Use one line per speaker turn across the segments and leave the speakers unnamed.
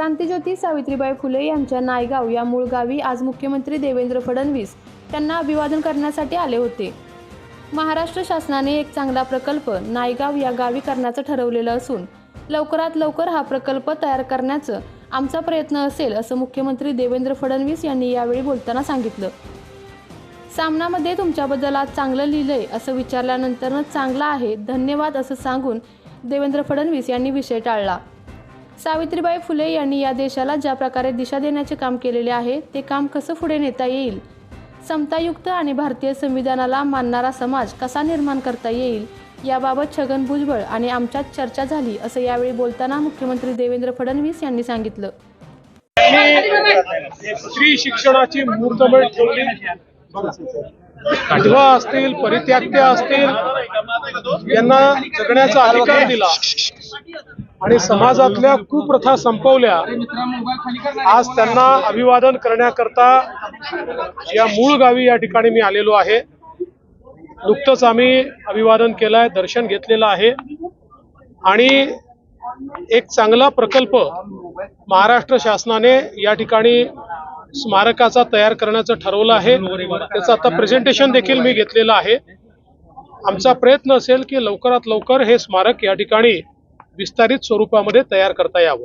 क्रांतीज्योती सावित्रीबाई फुले यांच्या नायगाव या मूळ गावी आज मुख्यमंत्री देवेंद्र फडणवीस त्यांना अभिवादन करण्यासाठी आले होते. महाराष्ट्र शासनाने एक चांगला प्रकल्प नायगाव या गावी करण्याचं ठरवलेलं असून लवकरात लवकर हा प्रकल्प तयार करण्याचं आमचा प्रयत्न असेल असं मुख्यमंत्री देवेंद्र फडणवीस यांनी यावेळी बोलताना सांगितलं. सामनामध्ये तुमच्याबद्दल आज चांगलं लिहिलंय असं विचारल्यानंतरच चांगलं आहे धन्यवाद असं सांगून देवेंद्र फडणवीस यांनी विषय टाळला. सावित्रीबाई फुले यांनी या देशाला ज्या प्रकारे दिशा देण्याचे काम केलेले आहे ते काम कसं पुढे नेता येईल? समतायुक्त आणि भारतीय संविधानाला मानणारा समाज कसा निर्माण करता येईल? याबाबत छगन भुजबळ आणि आमच्यात चर्चा झाली असं यावेळी बोलताना मुख्यमंत्री देवेंद्र फडणवीस यांनी सांगितलं.
स्त्री शिक्षणाची मूर्तमेळ ठेवली. असतील परित्याक्त्या असतील यांना जगण्याचा अधिकार दिला. आणि समाजातल्या कुप्रथा संपवल्या आज त्यांना अभिवादन करण्याकरता या मूळ गावी या ठिकाणी मी आलेलो आहे. नुकतंच आम्ही अभिवादन केलंय दर्शन घेतलेलं आहे. आणि एक चांगला प्रकल्प महाराष्ट्र शासनाने या ठिकाणी स्मारकाचा तयार करण्याचं ठरवलं आहे. त्याचं आता प्रेझेंटेशन देखील मी घेतलेलं आहे. आमचा प्रयत्न असेल की लवकरात लवकर हे स्मारक या ठिकाणी विस्तारित स्वरूपामध्ये तयार करता यावं.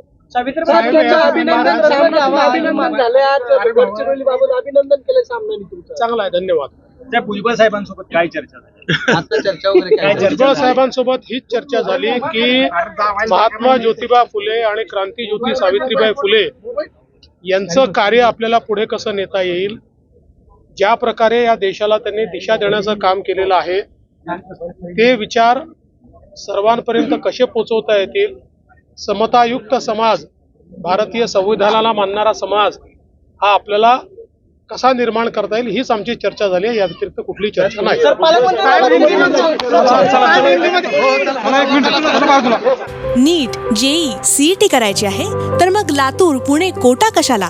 चांगला आहे धन्यवाद.
त्या भुजबळ साहेबांसोबत काय चर्चा झाली?
आता चर्चा वगैरे काय झाली?
भुजबळ साहेबांसोबत हीच चर्चा झाली की महात्मा ज्योतिबा फुले आणि क्रांतीज्योती सावित्रीबाई फुले यांचं कार्य आपल्याला पुढे कसं नेता येईल? ज्या प्रकारे या देशाला त्यांनी दिशा देण्याचं काम केलेलं आहे ते विचार सर्वांपर्यंत कसे पोचवता येतील? समतायुक्त समाज भारतीय संविधानाला मानणारा समाज हा आपल्याला कसा निर्माण करता येईल हीच आमची चर्चा झाली आहे. या व्यतिरिक्त कुठली चर्चा नाही.
नीट जेई सीईटी करायची आहे तर मग लातूर पुणे कोटा कशाला?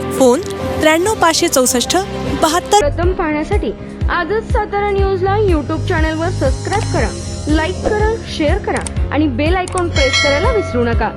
फोन त्र्याण्णव पाचशे चौसष्ट बहात्तर.
प्रथम पाहण्यासाठी आजच सातारा न्यूजला यूट्यूब चॅनलवर सबस्क्राईब करा लाईक करा शेअर करा आणि बेल आयकॉन प्रेस करायला विसरू नका.